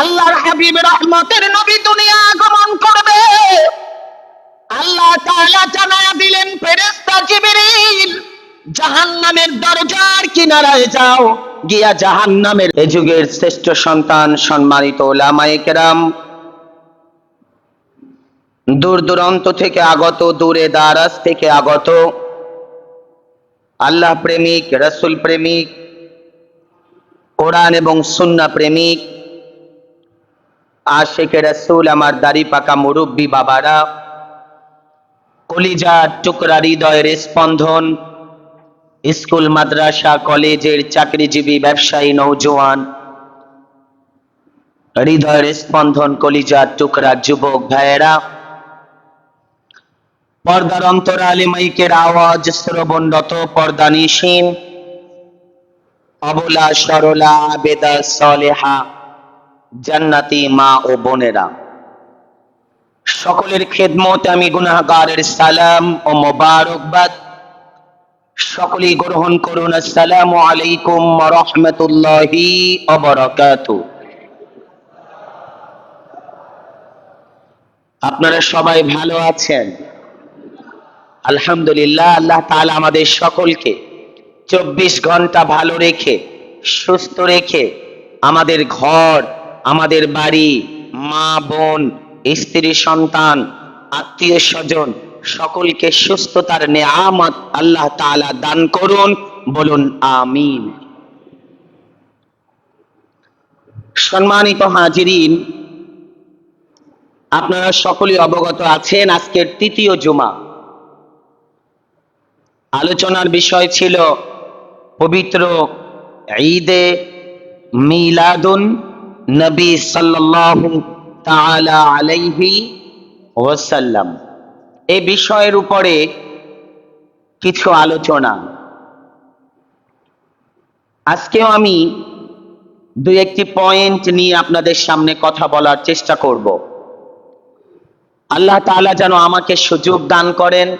আল্লাহর হাবিব রহমতের নবী দুনিয়া আগমন করবে। আল্লাহ তাআলা জানায়া দিলেন, ফেরেশতা জিবরিল, জাহান্নামের দরজার কিনারায় যাও, গিয়া জাহান্নামের এ যুগের শ্রেষ্ঠ সন্তান, সম্মানিত ওলামায়ে কেরাম। দূর দূরান্ত থেকে আগত, দূরে দারাজ থেকে আগত, আল্লাহ প্রেমিক, রসুল প্রেমিক, কোরআন এবং সুন্না প্রেমিক আশেকে রসুল আমার দাড়ি পাকা মুরব্বী বাবারা। কলিজা টুকরা হৃদয়ের স্পন্দন। স্কুল, মাদ্রাসা, কলেজের চাকরিজীবী, ব্যবসায়ী নৌজোয়ান হৃদয়ের স্পন্দন, কলিজা টুকরা যুবক ভাইয়েরা। পর্দার অন্তরালে মাইকের আওয়াজ শ্রবণরত পর্দা নিশীন অবলা সরলা আবেদা সলেহা। জান্নাতি মা ও বোনেরা। সকলের খেদমত, আমি গুনাহগারের সালাম ও মোবারকবাদ। সকলেই গ্রহণ করুন। আসসালামু আলাইকুম রাহমাতুল্লাহি আপনারা সবাই ভালো আছেন? আলহামদুলিল্লাহ, আল্লাহ তাআলা আমাদের সকলকে চব্বিশ ঘণ্টা ভালো রেখে, সুস্থ রেখে আমাদের ঘর আমাদের বাড়ি, মা, বোন, স্ত্রী, সন্তান, আত্মীয় স্বজন, সকলকে সুস্থতার নেয়ামত আল্লাহ তাআলা দান করুন, বলুন আমিন। সম্মানিত হাজিরিন, আপনারা সকলেই অবগত আছেন আজকের তৃতীয় জুমা। আলোচনার বিষয় ছিল পবিত্র ঈদে মিলাদুন নবী সাল্লাল্লাহু তাআলা আলাইহি ওয়াসাল্লাম। এই বিষয়ের উপরে কিছু আলোচনা। আজকেও আমি দুই একটি পয়েন্ট নিয়ে আপনাদের সামনে কথা বলার চেষ্টা করব। আল্লাহ তাআলা যেন আমাকে সুযোগ দান করেন।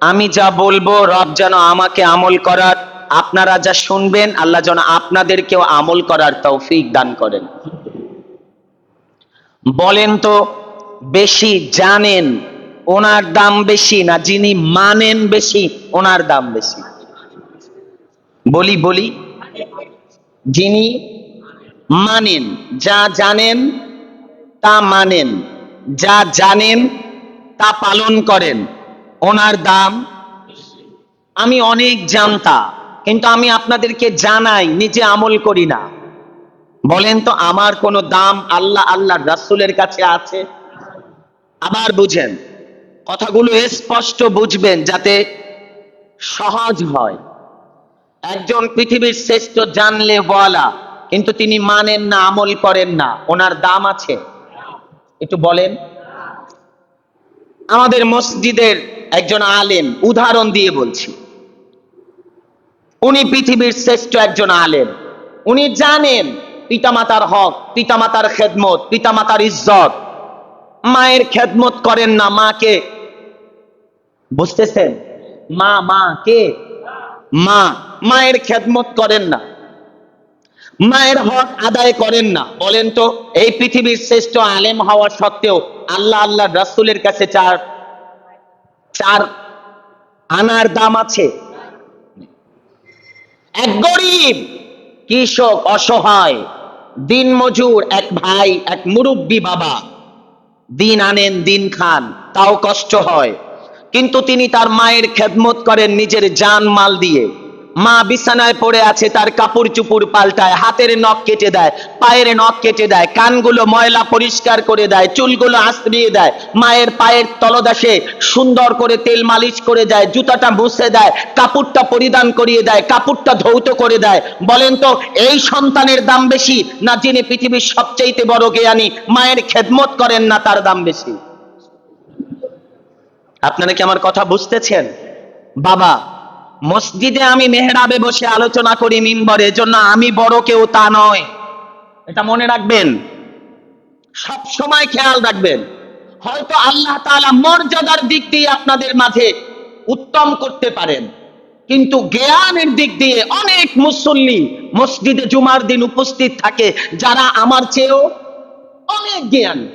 আমি যা বলব, রব যেন আমাকে আমল করার, আপনারা যা শুনবেন, আল্লাহ যেন আপনাদেরকেও আমল করার তৌফিক দান করেন। বলেন তো, বেশি জানেন ওনার দাম বেশি না যিনি মানেন বেশি ওনার দাম বেশি? বলি বলি। যিনি মানেন, যা জানেন তা মানেন, যা জানেন তা পালন করেন, ওনার দাম আমি অনেক জানতা, কিন্তু আমি আপনাদেরকে জানাই, নিজে আমল করি না। বলেন তো, আমার কোনো দাম আল্লাহ আল্লাহ রাসূলের কাছে আছে? আবার বুঝেন, কথাগুলো স্পষ্ট বুঝবেন যাতে সহজ হয়। একজন পৃথিবীর শ্রেষ্ঠ জানলে বলা কিন্তু তিনি মানেন না, আমল করেন না, ওনার দাম আছে। একটু বলেন। আমাদের মসজিদের একজন আলেম, উদাহরণ দিয়ে বলছি। উনি পৃথিবীর শ্রেষ্ঠ একজন আলেম। উনি জানেন পিতামাতার হক, পিতামাতার খেদমত, পিতামাতার ইজ্জত। মায়ের খেদমত করেন না, মাকে। বুঝতেছেন? মা মা, কে? মা। মায়ের খেদমত করেন না। মায়ের হক আদায় করেন না। বলেন তো, এই পৃথিবীর শ্রেষ্ঠ আলেম হওয়া সত্ত্বেও আল্লাহ আল্লাহ রাসূলের কাছে চার চার আনার দাম আছে। এক গরিব, কৃষক, অসহায়। দিন মজুর, এক ভাই, এক মুরব্বী বাবা। দিন আনেন, দিন খান, তাও কষ্ট হয়। কিন্তু তিনি তার মায়ের খেদমত করেন নিজের জান মাল দিয়ে। মা বিছানায় পড়ে আছে, তার কাপড় চুপুর পাল্টায়, হাতের নখ কেটে দেয়, পায়ের নখ কেটে দেয়, কানগুলো ময়লা পরিষ্কার করে দেয়, চুলগুলো আশ্রিয়ে দেয় মায়ের পায়ের তলদাসে সুন্দর করে তেল মালিশ করে দেয়, জুতাটা মুছে দেয়, কাপড়টা পরিধান করিয়ে দেয়, কাপড়টা ধৌত করে দেয়। বলেন তো, এই সন্তানের দাম বেশি না যিনি পৃথিবীর সবচেয়ে বড় জ্ঞানী? মায়ের খেদমত করেন না তার দাম বেশি। আপনারা কি আমার কথা বুঝতেছেন? বাবা মসজিদে আমি মেহরাবে বসে আলোচনা করি মিম্বরে, এজন্য আমি বড় কেউ তা নয়। এটা মনে রাখবেন। সব সময় খেয়াল রাখবেন। হয়তো আল্লাহ তাআলা মর্যাদার দিক দিয়ে আপনাদের মাঝে উত্তম করতে পারেন। কিন্তু জ্ঞানের দিক দিয়ে অনেক মুসল্লি মসজিদে জুমার দিন উপস্থিত থাকে, যারা আমার চেয়েও অনেক জ্ঞান।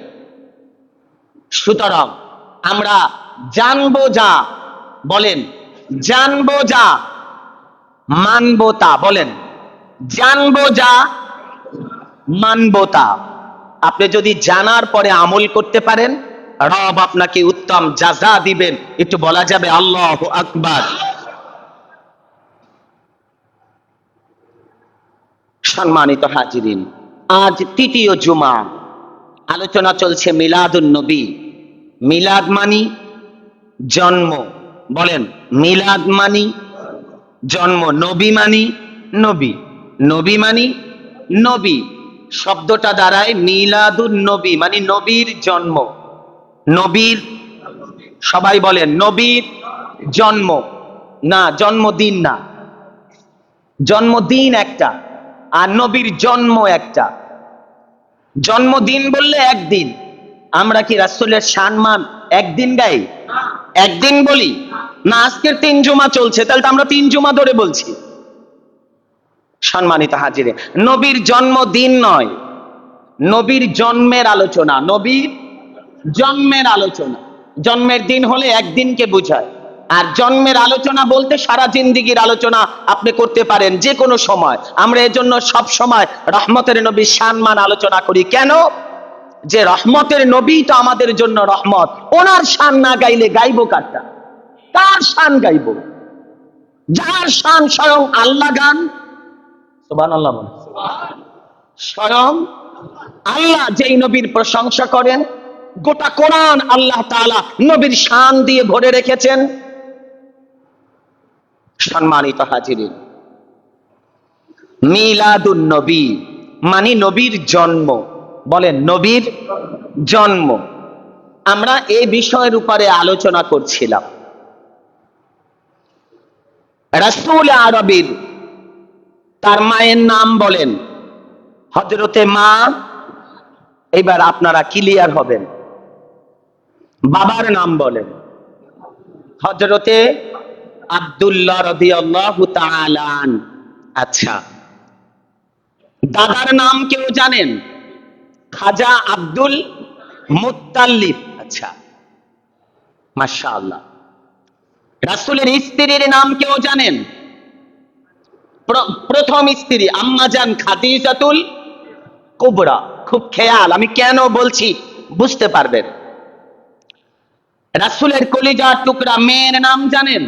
সুতরাং আমরা জানব যা, বলেন জানব যা, মানবো তা, বলেন। জানব যা, মানবো তা। আপনি যদি জানার পরে আমল করতে পারেন, রব আপনাকে উত্তম যাজা দিবেন। একটু বলা যাবে, আল্লাহ আকবার। সম্মানিত হাজিরিন, আজ তৃতীয় জুমা। আলোচনা চলছে মিলাদুন নবী। মিলাদ মানি, জন্ম। বলেন, মিলাদ মানি, জন্ম নবী মানি, নবী। নবী মানি, নবী। শব্দটা দাঁড়ায় মিলাদুন নবী মানে নবীর জন্ম। নবীর, সবাই বলেন, নবীর জন্ম। না, জন্মদিন না। জন্মদিন একটা, আর নবীর জন্ম একটা। জন্মদিন বললে একদিন। আমরা কি রাসূলের সম্মান একদিন গাই? একদিন বলি? না, আজকের তিন জুমা চলছে। তাহলে তো আমরা তিন জুমা ধরে বলছি। সম্মানিত হাজিরে, নবীর জন্মদিন নয়। নবীর জন্মের আলোচনা, নবীর জন্মের আলোচনা। জন্মের দিন হলে একদিনকে বোঝায়। আর জন্মের আলোচনা বলতে সারা জিন্দিগির আলোচনা আপনি করতে পারেন যে কোনো সময়। আমরা এজন্য সব সময় রহমতের নবী সম্মান আলোচনা করি। কেন? যে রহমতের নবী তো আমাদের জন্য রহমত। ওনার সান না গাইলে গাইবো কারটা? কার শান গাইবো। যার শান স্বয়ং আল্লাহ গান। সুবহানাল্লাহ বলেন। স্বয়ং আল্লাহ যেই নবীর প্রশংসা করেন, গোটা কোরআন আল্লাহ তাআলা নবীর শান দিয়ে ভরে রেখেছেন। সম্মানিত হাজিরিন, মিলাদুন নবী মানে নবীর জন্ম। বলেন, নবীর জন্ম। আমরা এই বিষয়ের উপরে আলোচনা করছিলাম। রাসূল আরবির, তার মায়ের নাম বলেন। হজরতে মা, এবার আপনারা ক্লিয়ার হবেন। বাবার নাম বলেন। হজরতে আব্দুল্লাহ তাআলা আচ্ছা। দাদার নাম কেউ জানেন? খাজা আব্দুল মুত্তাল্লিব আচ্ছা। মাশাআল্লাহ। রাসূলের স্ত্রীর নাম কেউ জানেন? প্র- প্রথম স্ত্রী আম্মা আম্মাজান খাদিজাতুল কুবরা। খুব খেয়াল, আমি কেন বলছি বুঝতে পারবেন। রাসূলের কলিজার টুকরা মেয়ের নাম জানেন?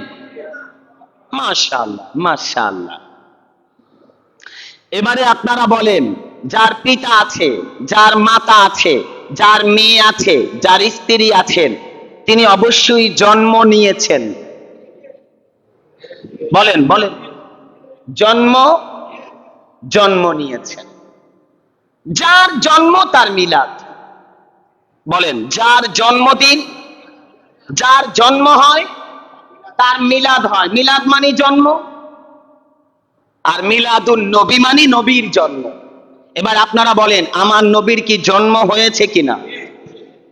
মাশাআল্লাহ মাশাআল্লাহ। এবারে আপনারা বলেন, যার পিতা আছে, যার মাতা আছে, যার মেয়ে আছে, যার স্ত্রী আছেন, তিনি অবশ্যই জন্ম নিয়েছেন। বলেন বলেন। জন্ম জন্ম নিয়েছেন যার জন্ম, তার মিলাদ। বলেন, যার জন্মদিন, যার জন্ম হয়, তার মিলাদ হয়। মিলাদ মানে জন্ম, আর মিলাদুন নবী মানে নবীর জন্ম। এবার আপনারা বলেন, আমার নবীর কি জন্ম হয়েছে কিনা?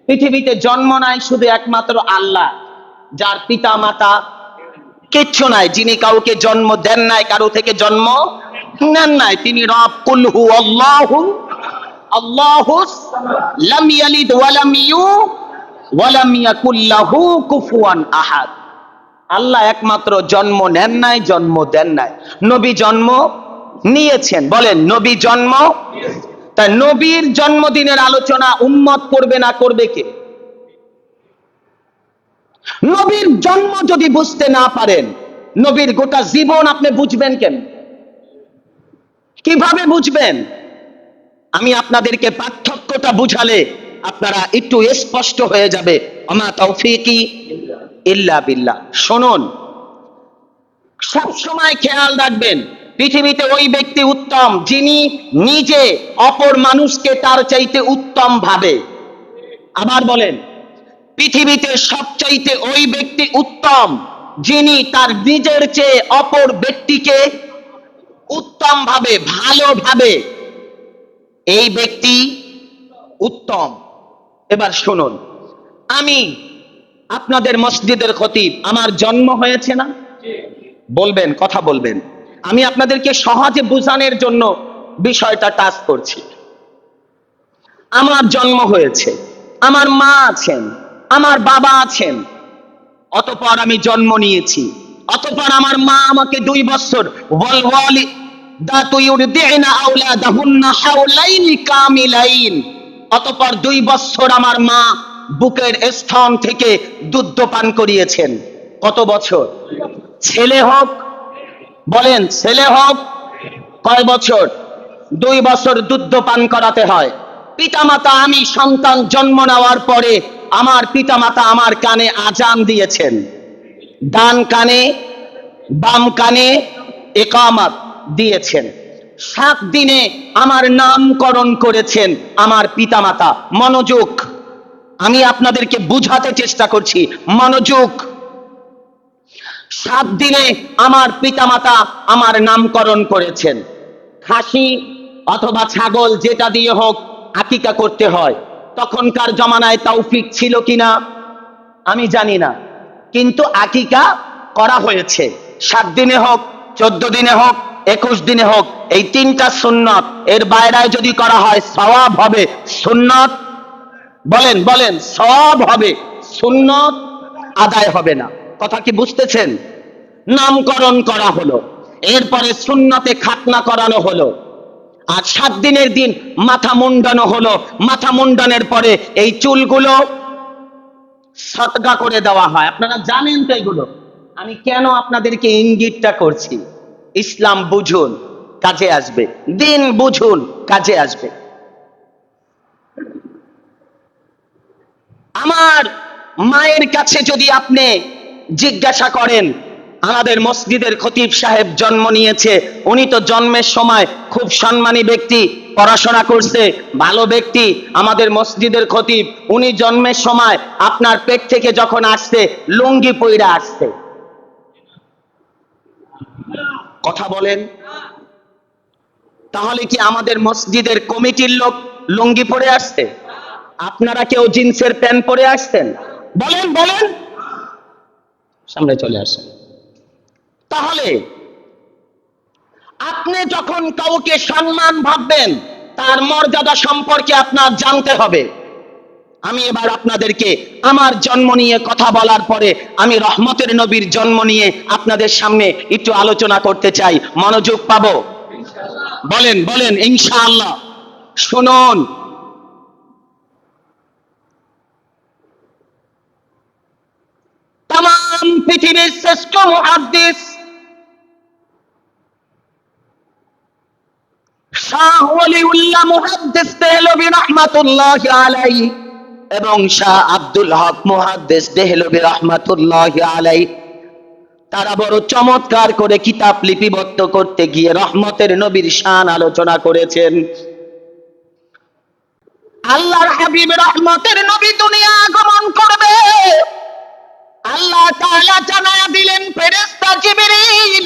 পৃথিবীতে জন্ম নাই শুধু একমাত্র আল্লাহ, যার পিতা মাতা কিচ্ছু নাই। যিনি কাউকে জন্ম দেন নাই, কারও থেকে জন্ম নেন নাই। তিনি রব। কুলহু আল্লাহু আল্লাহু লাম ইয়ালিদ ওয়া লাম ইউ ওয়া লাম ইয়াকুল লাহু কুফুয়ান আহাদ। আল্লাহ একমাত্র জন্ম নেন নাই, জন্ম দেন নাই। নবী জন্ম নিয়েছেন। বলেন, নবী জন্ম তা নবীর জন্মদিনের আলোচনা উম্মত করবে না করবে কে? নবীর জন্ম যদি বুঝতে না পারেন, নবীর গোটা জীবন আপনি বুঝবেন কেন? কীভাবে বুঝবেন? আমি আপনাদেরকে পার্থক্যটা বুঝালে আপনারা একটু স্পষ্ট হয়ে যাবে। আমা তৌফিকি ইল্লা বিল্লাহ। শুনুন, সব সময় খেয়াল রাখবেন, পৃথিবীতে ওই ব্যক্তি উত্তম যিনি নিজে অপর মানুষকে তার চাইতে উত্তম ভাবে। আবার বলেন পৃথিবীতে সবচাইতে ওই ব্যক্তি উত্তম, যিনি তার নিজের চেয়ে অপর ব্যক্তিকে উত্তম ভাবে ভালোভাবে এই ব্যক্তি উত্তম। এবার শুনুন, আমি আপনাদের মসজিদের খতিব, আমার জন্ম হয়েছে না? বলবেন, কথা বলবেন। আমি আপনাদেরকে সহজে বোঝানোর জন্য বিষয়টা টাচ করছি। আমার জন্ম হয়েছে, আমার মা আছেন আমার বাবা আছেন। অতপর আমি জন্ম নিয়েছি। অতপর আমার মা আমাকে দুই বছর অতপর দুই বছর আমার মা বুকের স্থান থেকে দুধ পান করিয়েছেন। কত বছর? ছেলে হোক, বলেন, ছেলে হোক, কয় বছর? দুই বছর দুধ পান করাতে হয়। পিতামাতা, আমি সন্তান জন্ম নেওয়ার পরে আমার পিতামাতা আমার কানে আজান দিয়েছেন। ডান কানে, বাম কানে একামাত দিয়েছেন। সাত দিনে আমার নামকরণ করেছেন আমার পিতামাতা। মনোযোগ, আমি আপনাদেরকে বুঝাতে চেষ্টা করছি, মনোযোগ। সাত দিনে আমার পিতামাতা আমার নামকরণ করেছেন। খাসি অথবা ছাগল যেটা দিয়ে হোক আকিকা করতে হয়। তখনকার জমানায় তৌফিক ছিল কিনা, আমি জানি না। কিন্তু আকিকা করা হয়েছে। সাত দিনে হোক, চোদ্দ দিনে হোক, একুশ দিনে হোক, এই তিনটা সুন্নত এর বাইরায় যদি করা হয়, সওয়াব হবে। সুন্নত, বলেন বলেন সব হবে। সুন্নত আদায় হবে না। কথা কি বুঝতেছেন? নামকরণ করা হলো। এরপরে সুন্নতে খাতনা করানো হলো। আর সাত দিনের দিন মাথা মুন্ডানো হলো। মাথা মুন্ডানোর পরে এই চুলগুলো সতগা করে দেওয়া হয়। আপনারা জানেন তো এগুলো। আমি কেন আপনাদেরকে ইঙ্গিতটা করছি? ইসলাম বুঝুন, কাজে আসবে। দিন বুঝুন, কাজে আসবে। আমার মায়ের কাছে যদি আপনি জিজ্ঞাসা করেন আমাদের মসজিদের খতিব সাহেব জন্ম নিয়েছে। উনি তো জন্মের সময় খুব সম্মানী ব্যক্তি, পড়াশোনা করছে, ভালো ব্যক্তি, আমাদের মসজিদের খতিব। উনি জন্মের সময় আপনার পেট থেকে যখন আসছে, লুঙ্গি পইরা আসছে। কথা বলেন। তাহলে কি আমাদের মসজিদের কমিটির লোক লুঙ্গি পরে আসছে? আপনারা কেউ জিন্সের প্যান্ট পরে আসছেন? বলেন বলেন। সামনে চলে আসেন। তাহলে আপনি যখন কাউকে সম্মান ভাববেন, তার মর্যাদা সম্পর্কে আপনার জানতে হবে। আমি এবার আপনাদেরকে আমার জন্ম নিয়ে কথা বলার পরে, আমি রহমতের নবীর জন্ম নিয়ে আপনাদের সামনে একটু আলোচনা করতে চাই। মনোযোগ পাবো? বলেন বলেন, ইনশাআল্লাহ। শুনুন। তাম পৃথিবীর শ্রেষ্ঠ মুহাদ্দিস শাহ ওলিউল্লাহ মুহাদ্দিস দেহলবি রহমাতুল্লাহ আলাইহি এবং শাহ আব্দুল হক মুহাদ্দিস রহমাতুল্লাহ আলাইহি। তারা বড় চমৎকার করে কিতাব লিপিবদ্ধ করতে গিয়ে রহমতের নবীর শান আলোচনা করেছেন। আল্লাহর হাবিব রহমতের নবী দুনিয়া আগমন করবে। আল্লাহ তাআলা জানায়া দিলেন, ফেরেশতা জিবরিল,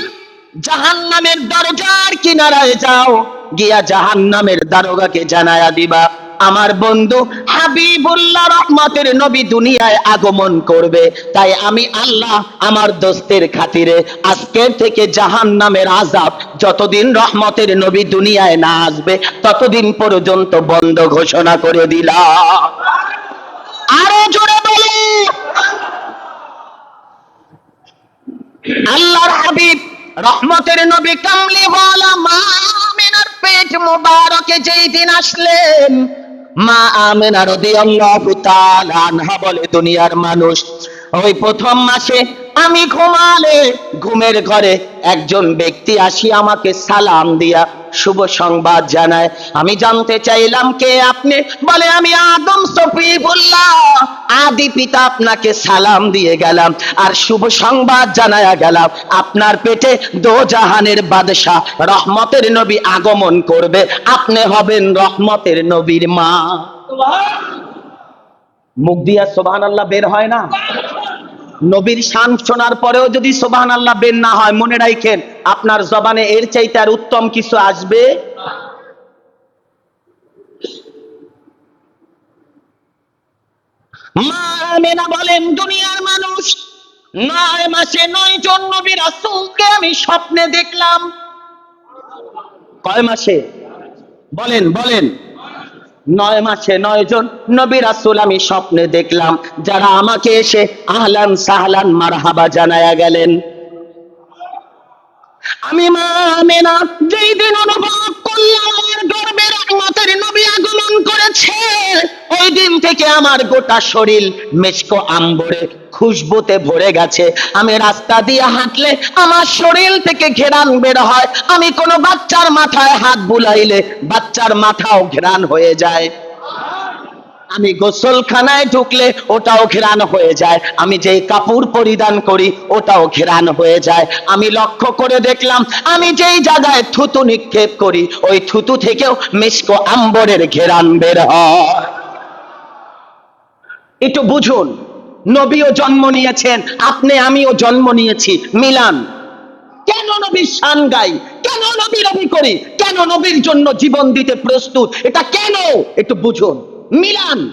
জাহান্নামের দরজার কিনারায় যাও। গিয়া জাহান্নামের দারোগাকে জানায়া দিবা। আমার বন্ধু হাবিবুল্লাহ রহমতের নবী দুনিয়ায় আগমন করবে। তাই আমি আল্লাহ আমার দোস্তের খাতিরে আজকের থেকে জাহান্নামের আজাব যতদিন রহমতের নবী দুনিয়ায় না আসবে, ততদিন পর্যন্ত বন্ধ ঘোষণা করে দিলাম। আরও জোরে বলে। আল্লাহর হাবিব রহমতের নবী কামলি ওয়ালা মা পেট মোবারকে যেই দিন আসলেন, মা আমেনা তাআলা আনহা বলে, দুনিয়ার মানুষ, ওই প্রথম মাসে আমি ঘুমালে ঘুমের ঘরে একজন ব্যক্তি আসি আমাকে সালাম দিয়া শুভ সংবাদ জানায়। আমি জানতে চাইলাম কে আপনি? বলে আমি আদম সফিবুল্লাহ আদি পিতা আপনাকে সালাম দিয়ে গেলাম আর শুভ সংবাদ জানায়া গেলাম। আপনার পেটে দো জাহানের বাদশাহ রহমতের নবী আগমন করবে। আপনি হবেন রহমতের নবীর মা। মুখ দিয়া সোবাহান আল্লাহ বের হয় না? নবীর শান শোনার পরেও যদি সোবাহান আল্লাহ বের না হয়, মনে রাখেন, আপনার জবানে এর চাইতে আর উত্তম কিছু আসবে? মা বলেন, দুনিয়ার মানুষ নয় মাসে নয় জন নবী রাসূলকে আমি স্বপ্নে দেখলাম। কয় মাসে? বলেন বলেন। নয় মাসে নয় জন নবী রাসুল আমি স্বপ্নে দেখলাম। যারা আমাকে এসে আহলান সাহলান মারহাবা জানায়া গেলেন। আমি মা আমেনা যেই দিন অনুভব করলাম, আমার রহমতের নবী আগমন করেছে। ওই দিন থেকে আমার গোটা শরীর মেশকো আম্বরে খুশবুতে ভরে গেছে। আমি রাস্তা দিয়ে হাঁটলে আমার শরীর থেকে ঘেরান বের হয়। আমি কোনো বাচ্চার মাথায় হাত বুলাইলে বাচ্চার মাথাও ঘেরান হয়ে যায়। আমি গোসলখানায় ঢুকলে ওটাও ঘেরান হয়ে যায়। আমি যে কাপড় পরিধান করি, ওটাও ঘেরান হয়ে যায়। আমি লক্ষ্য করে দেখলাম, আমি যেই জায়গায় থুতু নিক্ষেপ করি, ওই থুতু থেকেও মিষ্ক আম্বরের ঘেরান বের হয়। একটু বুঝুন নবীও জন্ম নিয়েছেন, আপনি, আমিও জন্ম নিয়েছি। মিলান, কেন নবীর শান গাই? কেন নবী নবী করি কেন নবীর জন্য জীবন দিতে প্রস্তুত? এটা কেন? একটু বুঝুন। মিলান,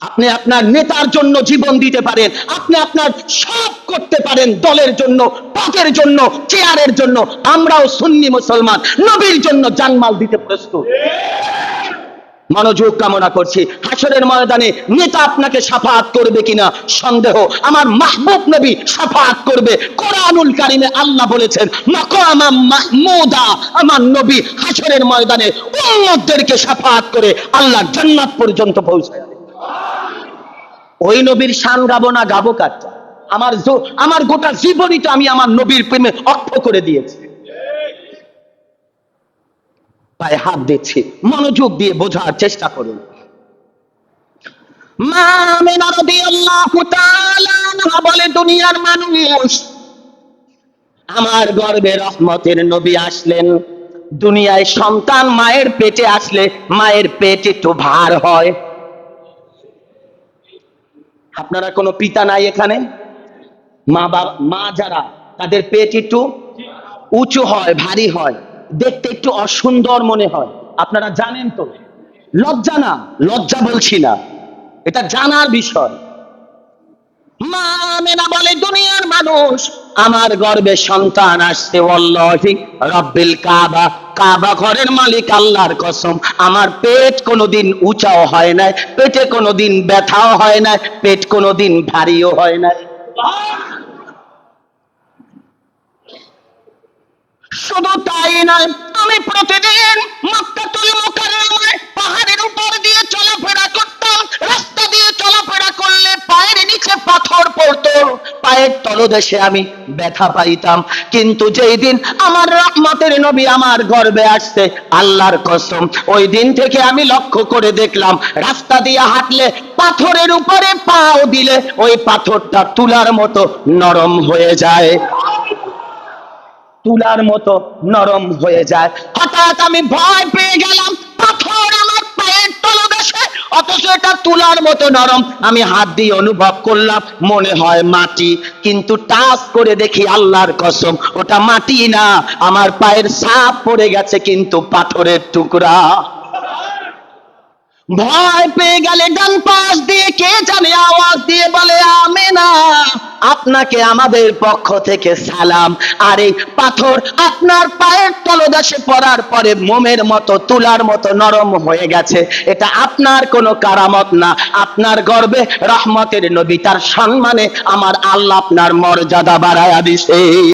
আপনি আপনার নেতার জন্য জীবন দিতে পারেন, আপনি আপনার সব করতে পারেন দলের জন্য পদের জন্য, চেয়ারের জন্য। আমরাও সুন্নি মুসলমান, নবীর জন্য জানমাল দিতে প্রস্তুত। মনোযোগ কামনা করছি। হাসরের ময়দানে নেতা আপনাকে সাফাত করবে কিনা সন্দেহ। আমার মাহবুব নবী সাফাত করবে। কোরআনুল কারিমে আল্লাহ বলেছেন, মাকামা মাহমুদা আমার নবী হাসরের ময়দানে উম্মতদেরকে সাফাত করে আল্লাহ জান্নাত পর্যন্ত পৌঁছায় ওই নবীর শান গাবো না, গাবো কারটা আমার আমার গোটা জীবনই তো আমি আমার নবীর প্রেমে অক্ষ করে দিয়েছি। পায়ে হাত দিচ্ছি। মনোযোগ দিয়ে বোঝার চেষ্টা করুন। বলে, দুনিয়ার মানুষ, আমার গর্বে রহমতের নবী আসলেন। দুনিয়ায় সন্তান মায়ের পেটে আসলে মায়ের পেট একটু ভার হয়। আপনারা কোনো পিতা নাই এখানে? মা বাবা, মা যারা, তাদের পেট একটু উঁচু হয়, ভারী হয়। দেখতে একটু অসুন্দর মনে হয়। আপনারা জানেন তো? লজ্জা না, লজ্জা বলছি না। এটা জানার বিষয়। মা আমেনা বলে দুনিয়ার মানুষ, আমার গর্বে সন্তান আসছে, ওয়াল্লাহি রব্বিল কাবা। কাবা ঘরের মালিক আল্লাহর কসম। আমার পেট কোনোদিন উঁচাও হয় না পেটে কোনোদিন ব্যথাও হয় না পেট কোনোদিন ভারীও হয় না শুধু তাই নয়, আমি প্রতিদিন মক্কাতুল মুকাররমায় পাহাড়ের উপর দিয়ে চলাফেরা করতাম, রাস্তা দিয়ে চলাফেরা করলে পায়ের নিচে পাথর পড়তো, পায়ের তলদেশে আমি ব্যথা পাইতাম। কিন্তু যেই দিন আমার রহমতের নবী আমার গর্বে আসছে, আল্লাহর কসম, ওই দিন থেকে আমি লক্ষ্য করে দেখলাম, রাস্তা দিয়ে হাঁটলে পাথরের উপরে পাও দিলে ওই পাথরটা তুলার মতো নরম হয়ে যায়। তুলার মতো নরম হয়ে যায়। হঠাৎ আমি ভয় পেয়ে গেলাম, পাথর আমার পায়ের তলদেশে, অথচ এটা তুলার মতো নরম। আমি হাত দিয়ে অনুভব করলাম, মনে হয় মাটি। কিন্তু টাচ করে দেখি আল্লাহর কসম, ওটা মাটি না, আমার পায়ের সাপ পড়ে গেছে কিন্তু পাথরের টুকরা। ভয় পেয়ে গেলে ডান পাশ দিয়ে কে জানে আওয়াজ দিয়ে বলে, আমেনা, আপনাকে আমাদের পক্ষ থেকে সালাম। আর এই পাথর আপনার পায়ের তলদাসে পড়ার পরে মোমের মতো তুলার মতো নরম হয়ে গেছে। এটা আপনার কোনো কারামত না। আপনার গর্বে রহমতের নবী, তার সম্মানে আমার আল্লাহ আপনার মর্যাদা বাড়ায়া দিছে।